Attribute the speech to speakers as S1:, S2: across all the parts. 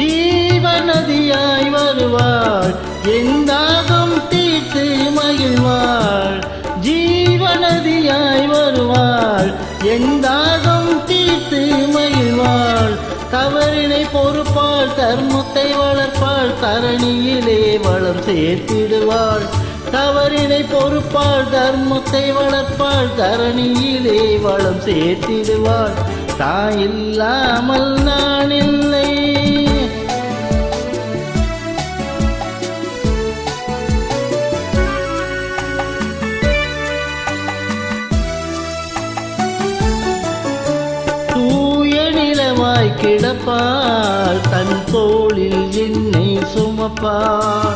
S1: ஜீவநதியாய் வருவாள். எந்தாகம் தீர்த்து மகிழ்வாள். ஜீவநதியாய் வருவாள். எந்தாகம் தீர்த்து மகிழ்வாள். தவறினை பொறுப்பாள் தர்மத்தை வளர்ப்பாள் தரணியிலே வளம் சேர்த்திடுவாள். தவறினை பொறுப்பாள் தர்மத்தை வளர்ப்பாள் தரணியிலே வளம் சேர்த்திடுவாள். தாயில்லாமல் நான் இல்லை தாய் கிடப்பாள் தன் தோளில் என்னை சுமப்பாள்.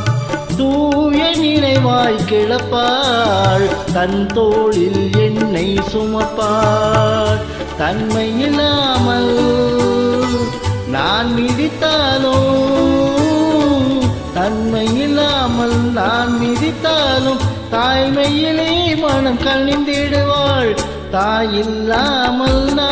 S1: தூய நினைவாய் கிடப்பாள் தன் தோளில் என்னை சுமப்பாள். தன்மை இல்லாமல் நான் மிதித்தாலும் தன்மை இல்லாமல் நான் மிதித்தாலும் தாய்மையிலே மனம் கழிந்திடுவாள் தாயில்லாமல் நான்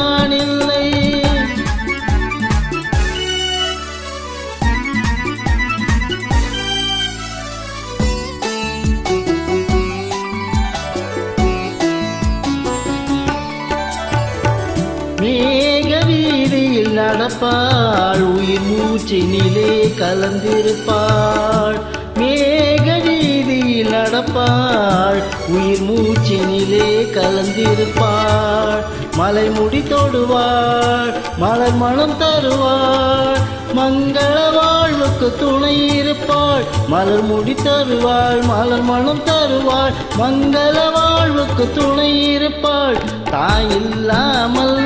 S1: மேக வீதியில் நடப்பாள். உயிர் மூச்சினிலே கலந்திருப்பாள். மேக வீதியில் நடப்பாள். உயிர் மூச்சினிலே கலந்திருப்பாள். மலை முடி தொடுவாள். மலர் மனம் தருவாள். மங்கள வாழ்வுக்கு துணை இருப்பாள். மலர் முடி தருவாள். மலர் மனம் தருவாள். மங்கள வாழ்வுக்கு துணை இருப்பாள். தாயில்லாமல் நான்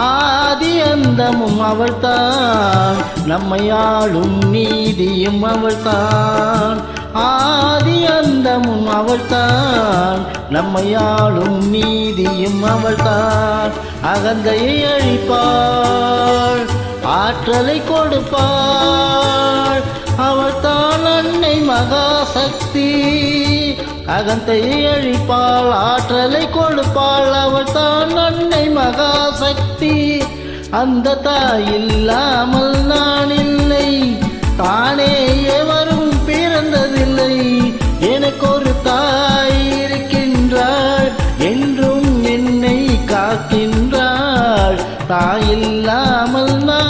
S1: ஆதி அந்தமும் அவள்தான். நம்மை ஆளும் நீதியும் அவள் தான் ஆதி அந்தமும் அவள்தான். நம்மை ஆளும் நீதியும் அவள் தான் அகந்தையை அழிப்பாள் ஆற்றலை கொடுப்பாள். அவள் தான் அன்னை மகாசக்தி. அகந்தை அழிப்பாள் ஆற்றலை கொடுப்பாள். அவள் தான் அன்னை மகாசக்தி. அந்த தாய் இல்லாமல் நான் இல்லை. தானே எவரும் பிறந்ததில்லை. எனக்கு ஒரு தாய் இருக்கின்றாள். என்றும் என்னை காக்கின்றாள். தாயில்லாமல் நான்